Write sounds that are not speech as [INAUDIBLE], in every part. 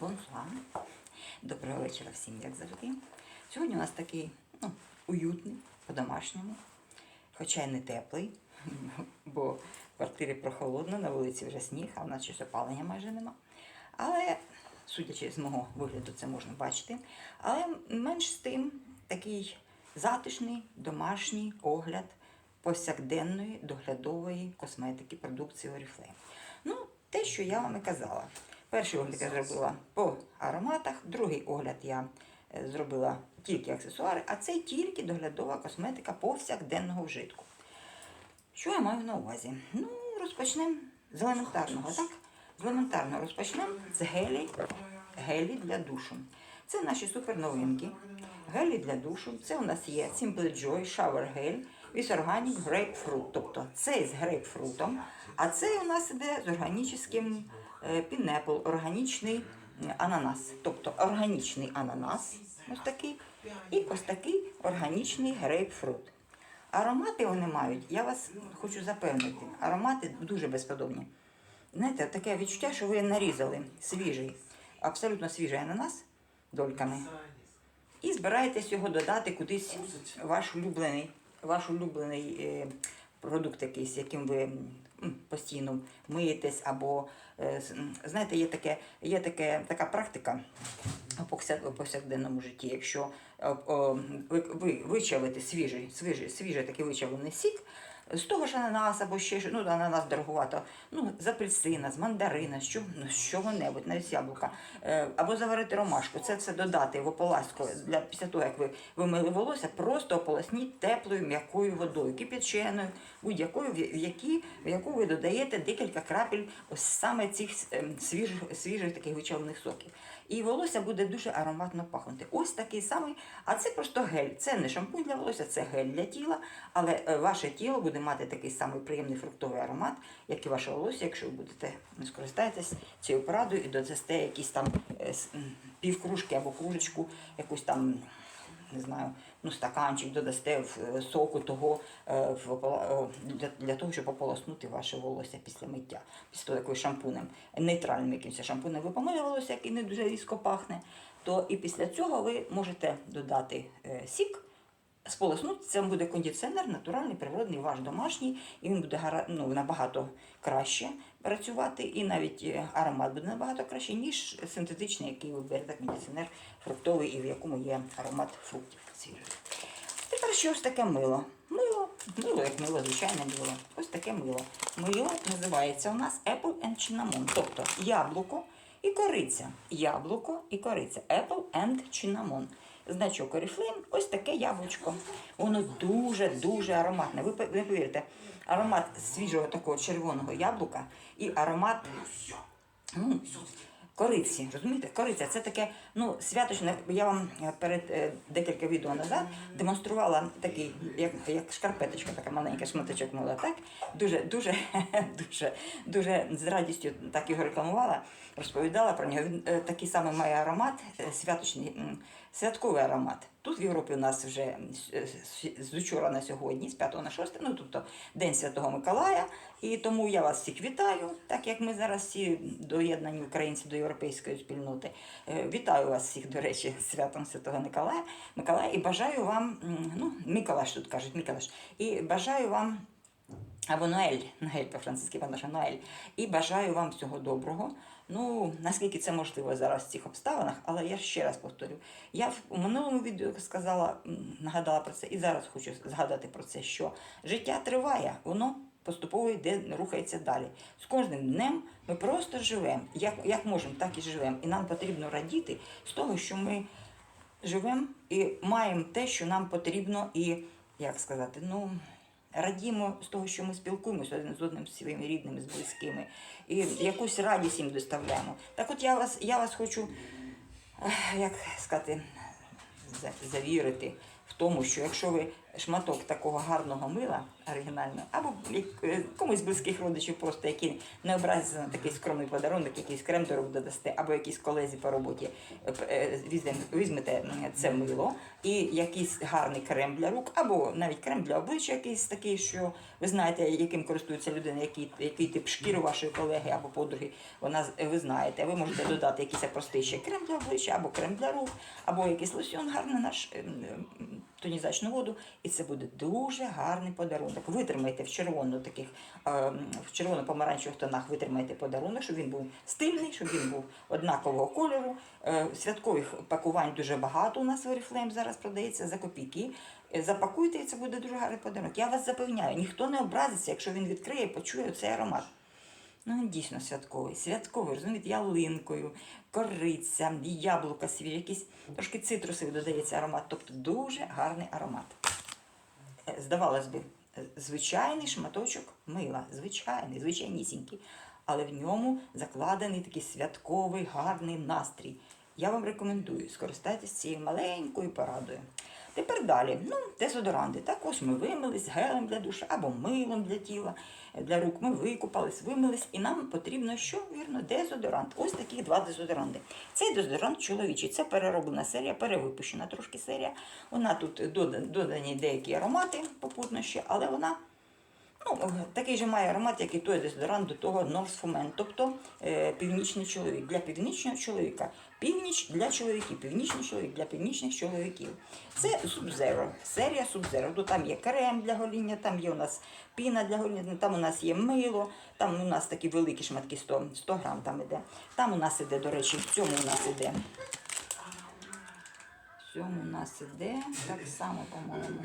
Бонсуа. Доброго вечора всім, як завжди. Сьогодні у нас такий ну, уютний, по-домашньому, хоча й не теплий, [LAUGHS] бо в квартирі прохолодно, на вулиці вже сніг, а в нас щось опалення майже нема. Але, судячи з мого вигляду, це можна бачити. Але менш з тим такий затишний домашній огляд повсякденної доглядової косметики продукції Oriflame. Ну, те, що я вам і казала. Перший огляд я зробила по ароматах, другий огляд я е, зробила тільки аксесуари, а це тільки доглядова косметика повсякденного вжитку. Що я маю на увазі? Ну, розпочнемо з елементарного, так? З елементарного розпочнемо з гелі, гелі для душу. Це наші суперновинки. Гелі для душу. Це у нас є Simple Joy Shower Gel with Organic Grapefruit. Тобто цей з грейпфрутом, а цей у нас іде з органічним пінепл, органічний ананас. Тобто органічний ананас, ось такий, і ось такий органічний грейпфрут. Аромати вони мають, я вас хочу запевнити, аромати дуже безподобні. Знаєте, таке відчуття, що ви нарізали свіжий, абсолютно свіжий ананас дольками і збираєтесь його додати кудись ваш улюблений, ваш улюблений е, продукт якийсь, яким ви постійно миєтесь, або е, знаєте, є таке, є таке, така практика у повсякденному житті. Якщо е, ви, ви вичавите свіжий, свіжий, свіжий такий вичавлений сік. З того ж ананаса або ще що- ну, ананас дороговато, ну, з апельсина, з мандарина, з чого, ну, з чого-небудь, навіть з яблука. Е, або заварити ромашку. Це все додати в ополаску для після того, як ви вимили волосся, просто ополосніть теплою м'якою водою, кип'яченою, будь-якою, в які, в яку ви додаєте декілька крапель ось саме цих ем, свіжих, свіжих таких вичавлених соків. І волосся буде дуже ароматно пахнути. Ось такий самий, а це просто гель. Це не шампунь для волосся, це гель для тіла, але е, ваше тіло буде мати такий самий приємний фруктовий аромат, як і ваше волосся, якщо ви будете скористаєтесь цією порадою і додасте якісь там е, півкружки або кружечку, якусь там. Не знаю, ну стаканчик додасте в е, соку того е, в е, для, того, щоб ополоснути ваше волосся після миття, після того, якось шампунем, нейтральним якимось шампунем ви помили волосся, який не дуже різко пахне, то і після цього ви можете додати сік, сполоснути. Це буде кондиціонер, натуральний, природний, ваш домашній, і він буде ну, набагато краще працювати, і навіть аромат буде набагато краще, ніж синтетичний, який ви берете кондиціонер фруктовий і в якому є аромат фруктів свіжих. Тепер ще ось таке мило. Мило, мило, як мило, звичайне мило. Ось таке мило. Мило називається у нас Apple and Cinnamon, тобто яблуко і кориця. Яблуко і кориця. Apple and Cinnamon. Значок Oriflame, ось таке яблучко. Воно дуже-дуже ароматне. Ви не повірите, аромат свіжого такого червоного яблука і аромат м, кориці. Розумієте? Кориця це таке ну, святочне. Я вам е, перед е, декілька відео назад демонструвала такий, як, як шкарпеточка, така маленька шматочок мила, так? Дуже, дуже, [LAUGHS] дуже, дуже з радістю так його рекламувала, розповідала про нього. Він е, такий самий має аромат, е, святочний, святковий аромат. Тут в Європі у нас вже е, з- учора на сьогодні, з 5 на 6, ну тобто День Святого Миколая. І тому я вас всіх вітаю, так як ми зараз всі доєднані українці до європейської спільноти. Е, Вітаю вас всіх, до речі, святом Святого Миколая. Миколая і бажаю вам, ну, Миколаш тут кажуть, Миколаш, і бажаю вам. Або Ноель, Ноель по-французьки наша Ноель. І бажаю вам всього доброго. Ну, наскільки це можливо зараз в цих обставинах, але я ще раз повторю. Я в минулому відео сказала, нагадала про це, і зараз хочу згадати про це, що життя триває, воно поступово йде, рухається далі. З кожним днем ми просто живемо. Як, як можемо, так і живемо. І нам потрібно радіти з того, що ми живемо і маємо те, що нам потрібно, і як сказати, ну. Радімо з того, що ми спілкуємося один з одним з своїми рідними, з близькими, і якусь радість їм доставляємо. Так от я вас, я вас хочу, як сказати, завірити в тому, що якщо ви шматок такого гарного мила оригінального, або е, комусь близьких родичів, просто які не образяться на такий скромний подарунок, якийсь крем до рук додасте, або якійсь колезі по роботі е, е, візьмете це мило і якийсь гарний крем для рук, або навіть крем для обличчя, якийсь такий, що ви знаєте, яким користується людина, який, який тип шкіри вашої колеги або подруги, вона ви знаєте. Ви можете додати якийсь простий ще крем для обличчя, або крем для рук, або якийсь лосьон гарний наш ем, ем, тонізачну воду, і це буде дуже гарний подарунок. Витримайте в червоно таких в червоно-помаранчевих тонах витримайте подарунок, щоб він був стильний, щоб він був однакового кольору. Е, Святкових пакувань дуже багато у нас в Oriflame зараз продається за копійки. Е, Запакуйте, і це буде дуже гарний подарунок. Я вас запевняю, ніхто не образиться, якщо він відкриє, почує цей аромат. Ну, він дійсно святковий. Святковий, розумієте, ялинкою, кориця, яблука свіжі, якісь трошки цитрусовий додається аромат. Тобто дуже гарний аромат. Е, Здавалось би, е, звичайний шматочок мила, звичайний, звичайнісінький, але в ньому закладений такий святковий гарний настрій. Я вам рекомендую, скористайтесь цією маленькою порадою. Тепер далі. Ну, дезодоранти. Так ось ми вимились гелем для душа або милом для тіла, е, для рук. Ми викупались, вимились, і нам потрібно що? Вірно, дезодорант. Ось такі два дезодоранти. Цей дезодорант чоловічий, це перероблена серія, перевипущена трошки серія. Вона тут додані деякі аромати попутно ще, але вона Ну, такий же має аромат, як і той дезодорант до того Норсфумен, тобто е, північний чоловік. Для північного чоловіка. Північ для чоловіків, північний чоловік для північних чоловіків. Це Sub-Zero, серія Sub-Zero. Тут там є крем для гоління, там є у нас піна для гоління, там у нас є мило, там у нас такі великі шматки 100, 100 грам там іде. Там у нас іде, до речі, в цьому у нас іде. В цьому у нас іде так само, по-моєму.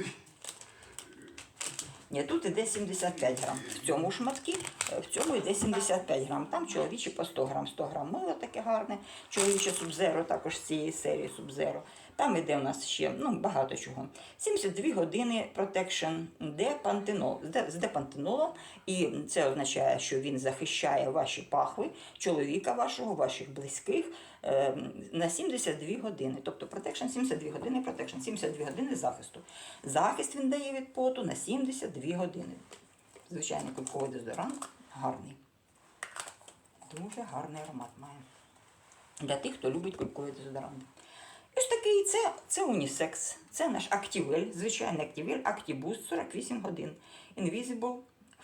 Ні, тут іде 75 грам. В цьому шматки, е, в цьому йде 75 грам. Там чоловічі по 100 грам. 100 грам мило таке гарне. Чоловіче Субзеро, також з цієї серії Субзеро. Там іде у нас ще ну, багато чого. 72 години Protection депантенол, з депантенолом. І це означає, що він захищає ваші пахви, чоловіка вашого, ваших близьких е, на 72 години. Тобто Protection 72 години, Protection 72 години захисту. Захист він дає від поту на 72 години. Звичайний кульковий дезодорант гарний. Дуже гарний аромат має. Для тих, хто любить кулькові дезодоранти. Ось такий це, це унісекс. Це наш Activell, звичайний Activell, Actiboost 48 годин. Invisible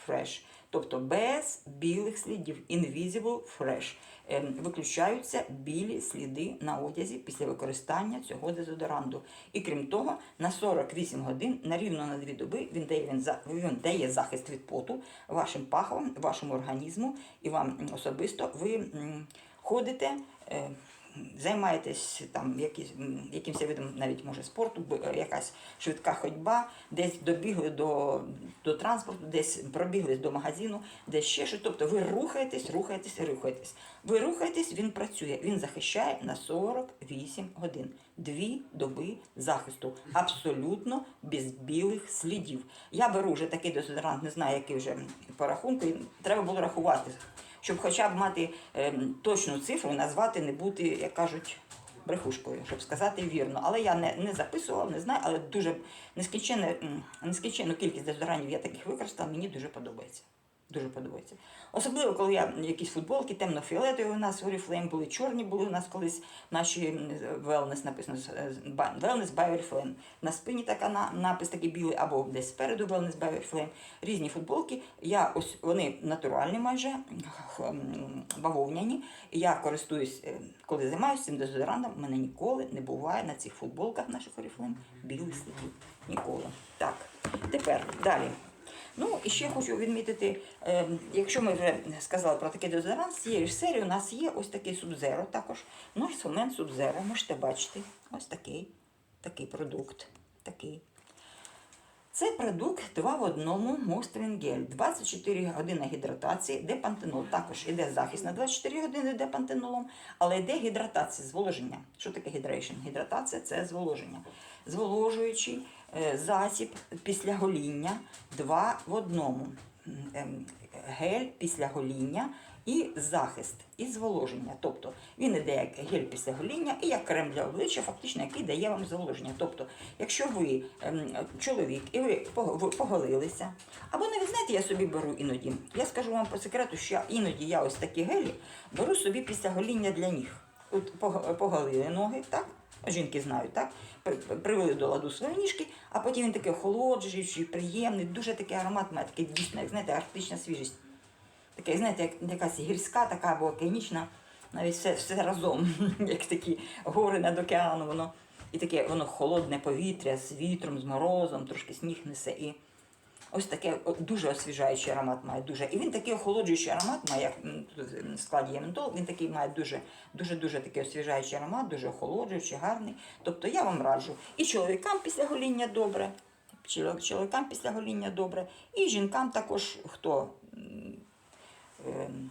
Fresh. Тобто без білих слідів. Invisible Fresh. Ем, Виключаються білі сліди на одязі після використання цього дезодоранту. І крім того, на 48 годин, на рівно на 2 доби, він дає, він, він дає захист від поту вашим пахвам, вашому організму і вам особисто ви ходите. Займаєтесь там якісь, якимось видом навіть може спорту, е, якась швидка ходьба, десь добігли до, до транспорту, десь пробігли до магазину, десь ще щось. Тобто ви рухаєтесь, рухаєтесь рухаєтесь. Ви рухаєтесь, він працює, він захищає на 48 годин. Дві доби захисту. Абсолютно без білих слідів. Я беру вже такий дезодорант, не знаю, який вже по рахунку. і Треба було рахувати щоб хоча б мати ем, точну цифру, назвати, не бути, як кажуть, брехушкою, щоб сказати вірно. Але я не, не записувала, не знаю, але дуже нескінченну кількість дезодорантів я таких використала, мені дуже подобається. Дуже подобається. Особливо, коли я якісь футболки темно-фіолетові у нас Oriflame були, чорні були у нас колись наші wellness написано ба- wellness by Oriflame. На спині така на, напис такий білий, або десь спереду wellness by Oriflame. Різні футболки. Я ось вони натуральні майже бавовняні. Я користуюсь, е, коли займаюся цим дезодорантом, мене ніколи не буває на цих футболках наших Oriflame білих слідів. Ніколи. Так, тепер далі. Ну, і ще хочу відмітити, е, якщо ми вже сказали про такий дезодорант, з цієї ж серії у нас є ось такий Субзеро також. Норсфомен Субзеро, можете бачити. Ось такий, такий продукт. Такий. Це продукт 2 в одному Мострінгель. 24 години гідратації, де пантенол. Також іде захист на 24 години де пантенолом, але йде гідратація, зволоження. Що таке гідрейшн? Гідратація це зволоження. Зволожуючий засіб після гоління 2 в одному. Ем, Гель після гоління і захист, і зволоження. Тобто він іде як гель після гоління і як крем для обличчя, фактично, який дає вам зволоження. Тобто, якщо ви ем, чоловік і ви поголилися, або не ви знаєте, я собі беру іноді. Я скажу вам по секрету, що іноді я ось такі гелі беру собі після гоління для ніг. От поголили ноги, так? Жінки знають, так? Привели до ладу свої ніжки, а потім він такий охолоджуючий, приємний, дуже такий аромат має, такий дійсно, як знаєте, арктична свіжість. Такий, знаєте, як якась гірська така або океанічна, навіть все, все разом, [LAUGHS] як такі гори над океаном, воно і таке воно холодне повітря з вітром, з морозом, трошки сніг несе. І ось таке дуже освіжаючий аромат має. Дуже. І він такий охолоджуючий аромат має, як в складі є ментол, він такий має дуже, дуже, дуже такий освіжаючий аромат, дуже охолоджуючий, гарний. Тобто я вам раджу і чоловікам після гоління добре, чоловікам після гоління добре, і жінкам також, хто. ем,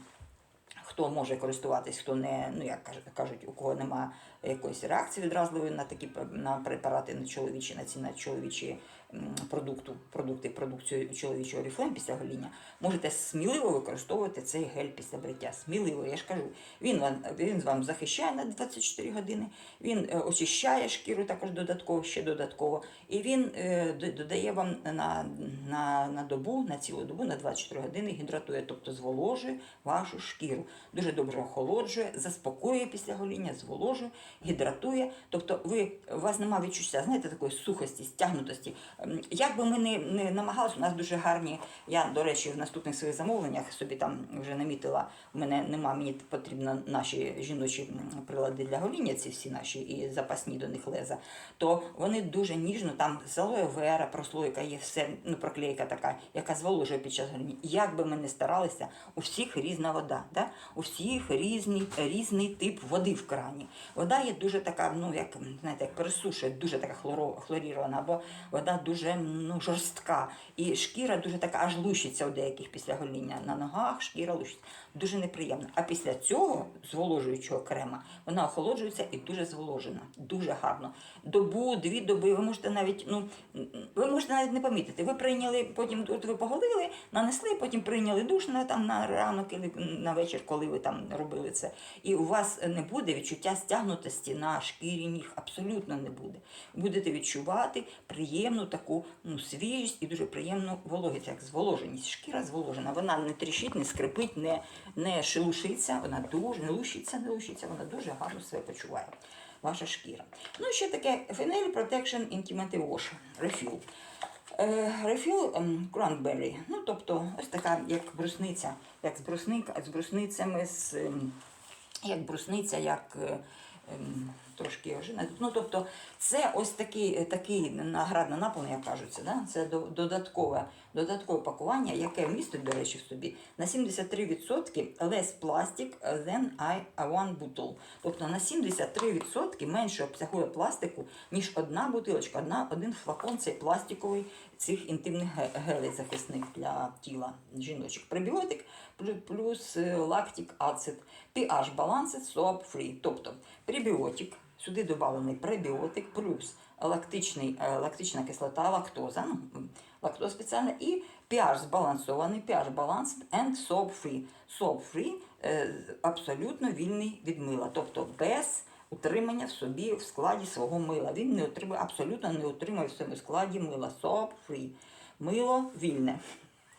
Хто може користуватись, хто не, ну як кажуть- у кого немає якоїсь реакції відразливої на такі на препарати на чоловічі, на ці на чоловічі продукту, продукти, продукцію чоловічого ріфлем після гоління, можете сміливо використовувати цей гель після бриття. Сміливо, я ж кажу, він вам він вам захищає на 24 години, він е, очищає шкіру також додатково, ще додатково, і він е, додає вам на, на, на добу, на цілу добу, на 24 години гідратує, тобто зволожує вашу шкіру. Дуже добре охолоджує, заспокоює після гоління, зволожує, гідратує. Тобто ви, у вас немає відчуття, знаєте, такої сухості, стягнутості. Як би ми не, не намагалися, у нас дуже гарні. Я, до речі, в наступних своїх замовленнях собі там вже намітила. У мене нема, мені потрібно наші жіночі прилади для гоління, ці всі наші і запасні до них леза. То вони дуже ніжно, там з алоє вера, прослойка є все, ну проклейка така, яка зволожує під час гоління. Як би ми не старалися, у всіх різна вода. Да? У всіх різний, різний тип води в крані. Вода є дуже така, ну як знаєте, як пересушує, дуже така хлоро, хлорірована, або вода дуже ну, жорстка. І шкіра дуже така аж лущиться у деяких після гоління. На ногах шкіра лущиться. Дуже неприємно. А після цього зволожуючого крема вона охолоджується і дуже зволожена. Дуже гарно. Добу, дві доби, ви можете навіть, ну ви можете навіть не помітити. Ви прийняли, потім от ви поголили, нанесли, потім прийняли душ на там на ранок і на вечір, коли ви там робили це. І у вас не буде відчуття стягнутості на шкірі ніг. Абсолютно не буде. Будете відчувати приємну таку ну, свіжість і дуже приємну вологість, як зволоженість. Шкіра зволожена. Вона не тріщить, не скрипить, не, не шелушиться, вона дуже не лущиться, не лущиться, вона дуже гарно себе почуває. Ваша шкіра. Ну і ще таке Phenol Protection Intimate Wash Refill. Е, Refill ем, Cranberry. Ну, тобто, ось така, як брусниця, як з, брусника, з брусницями, з, ем, як брусниця, як е, трошки ожина. Ну, тобто, це ось такий, такий наградна наповнення, як кажуться, да? це додаткове, додаткове пакування, яке містить, до речі, в собі на 73% less plastic than I one bottle. Тобто на 73% менше обсягує пластику, ніж одна бутилочка, одна, один флакон цей пластиковий цих інтимних ге- гелей захисних для тіла жіночок. Пребіотик плю- плюс е, лактик ацид, pH balanced soap free. Тобто пребіотик, сюди доданий пребіотик плюс лактичний, е, лактична кислота, лактоза, ну, лактоза спеціальна, і pH збалансований, pH balanced and soap free. Soap free абсолютно вільний від мила, тобто без утримання в собі в складі свого мила. Він не отримує, абсолютно не отримує в своєму складі мила. Soap free. Мило вільне.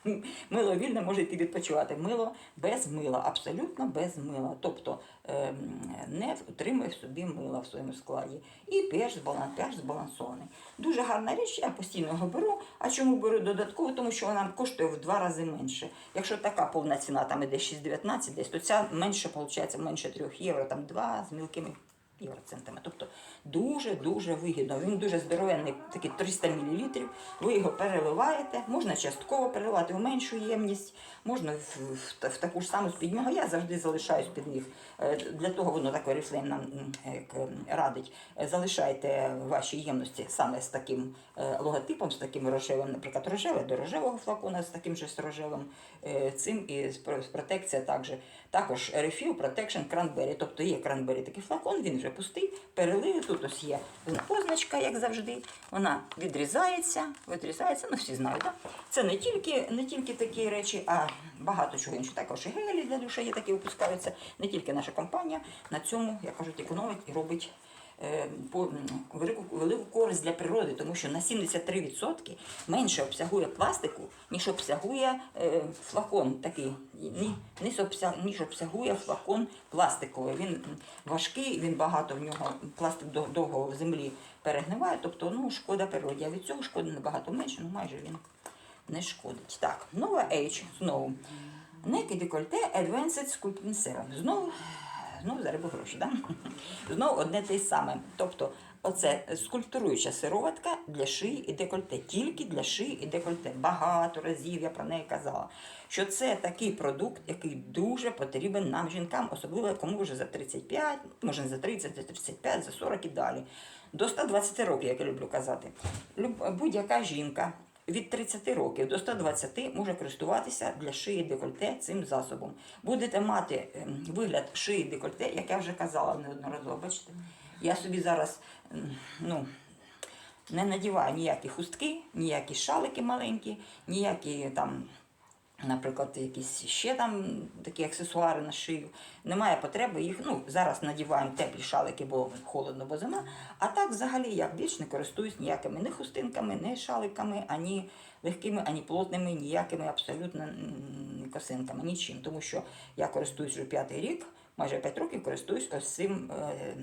[LAUGHS] Мило вільне може йти відпочивати. Мило без мила, абсолютно без мила. Тобто ем, не утримує в собі мила в своєму складі. І pH збалансований. Дуже гарна річ, я постійно його беру. А чому беру додатково? Тому що вона коштує в два рази менше. Якщо така повна ціна там іде 6,19 десь, то ця менше, виходить, менше 3 євро, там 2 з мілкими євроцентами. Тобто дуже-дуже вигідно. Він дуже здоровенний, такий 300 мл. Ви його переливаєте, можна частково переливати в меншу ємність, можна в, в, в таку ж саму з-під нього. Я завжди залишаю з-під них. Е, Для того воно так Oriflame нам радить. Е, Залишайте ваші ємності саме з таким е, логотипом, з таким рожевим, наприклад, рожеве до рожевого флакона, з таким же з рожевим цим і протекція також. Також Refill Protection Cranberry, тобто є Cranberry такий флакон, він вже пустий, перелив. Тут ось є позначка, як завжди. Вона відрізається, відрізається, ну всі знають. так? Це не тільки, не тільки такі речі, а багато чого іншого. Також і гелі для душі є такі випускаються. Не тільки наша компанія на цьому, як кажуть, економить і робить велику, велику користь для природи, тому що на 73% менше обсягує пластику, ніж обсягує е, флакон такий, ні, ніж, обся, ніж обсягує флакон пластиковий. Він важкий, він багато в нього пластик довго в землі перегниває, тобто ну, шкода природі. А від цього шкоди набагато менше, ну майже він не шкодить. Так, нова H знову. Неки декольте Advanced Sculpting Serum. Знову, знову зараби гроші, да? [LAUGHS] Знову одне те й саме. Тобто, оце скульптуруюча сироватка для шиї і декольте. Тільки для шиї і декольте. Багато разів я про неї казала. Що це такий продукт, який дуже потрібен нам, жінкам, особливо кому вже за 35, може за 30, за 35, за 40 і далі. До 120 років, як я люблю казати. Будь-яка жінка від 30 років до 120 може користуватися для шиї декольте цим засобом. Будете мати ем, вигляд шиї декольте, як я вже казала неодноразово. Бачите, я собі зараз ем, ну, не надіваю ніякі хустки, ніякі шалики маленькі, ніякі там. Наприклад, якісь ще там такі аксесуари на шию. Немає потреби їх. Ну, зараз надіваємо теплі шалики, бо холодно, бо зима. А так взагалі я більш не користуюсь ніякими ні хустинками, ні шаликами, ані легкими, ані плотними, ніякими абсолютно косинками, нічим. Тому що я користуюсь вже п'ятий рік, майже 5 років користуюсь ось цим, е,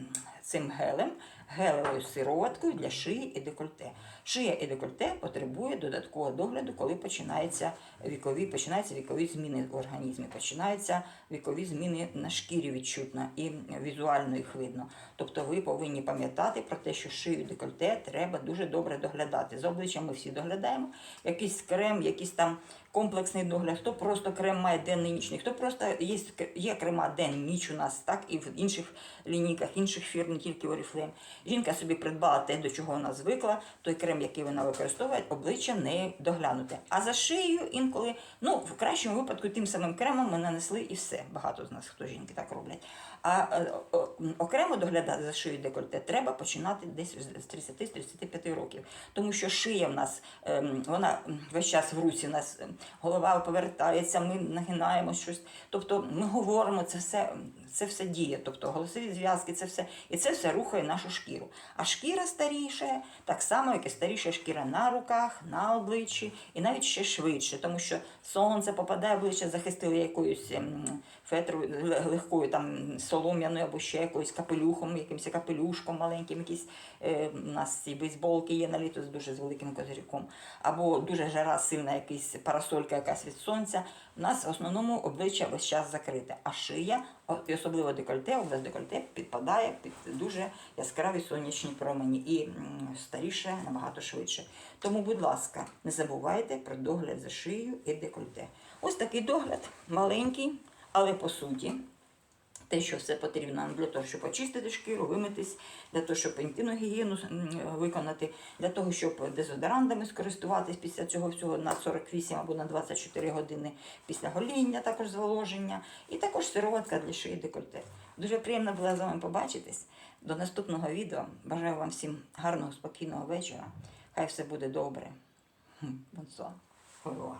цим гелем, гелевою сироваткою для шиї і декольте. Шия і декольте потребує додаткового догляду, коли починаються вікові, починаються вікові зміни в організмі, починаються вікові зміни на шкірі відчутно і візуально їх видно. Тобто ви повинні пам'ятати про те, що шию і декольте треба дуже добре доглядати. З обличчям ми всі доглядаємо. Якийсь крем, якісь там комплексний догляд, хто просто крем має денний нічний, хто просто є, є крема день, ніч у нас, так і в інших лінійках, інших фірм, не тільки Oriflame. Жінка собі придбала те, до чого вона звикла, той крем, який вона використовує, обличчя не доглянуте. А за шиєю інколи, ну в кращому випадку, тим самим кремом ми нанесли і все. Багато з нас, хто жінки так роблять. А е, окремо доглядати за шию декольте треба починати десь з 30-35 років. Тому що шия в нас, ем, вона весь час в руці, у нас ем, голова повертається, ми нагинаємо щось. Тобто ми говоримо, це все, це все діє. Тобто голосові зв'язки, це все, і це все рухає нашу шкіру. А шкіра старіше, так само, як і старіша шкіра на руках, на обличчі, і навіть ще швидше, тому що сонце попадає обличчя, захистили якоюсь ем, фетрою легкою там солом'яною або ще якоюсь капелюхом, якимось капелюшком маленьким, якісь е, у нас ці бейсболки є на літо з дуже з великим козирьком, або дуже жара сильна, якась парасолька якась від сонця. У нас в основному обличчя весь час закрите, а шия, і особливо декольте, область декольте підпадає під дуже яскраві сонячні промені і старіше набагато швидше. Тому, будь ласка, не забувайте про догляд за шиєю і декольте. Ось такий догляд маленький, але по суті. Те, що все потрібно нам для того, щоб очистити шкіру, вимитись, для того, щоб інтимну гігієну виконати, для того, щоб дезодорантами скористуватись після цього всього на 48 або на 24 години після гоління, також зволоження, і також сироватка для шиї декольте. Дуже приємно було з вами побачитись. До наступного відео. Бажаю вам всім гарного, спокійного вечора. Хай все буде добре. Бонсуа. Au.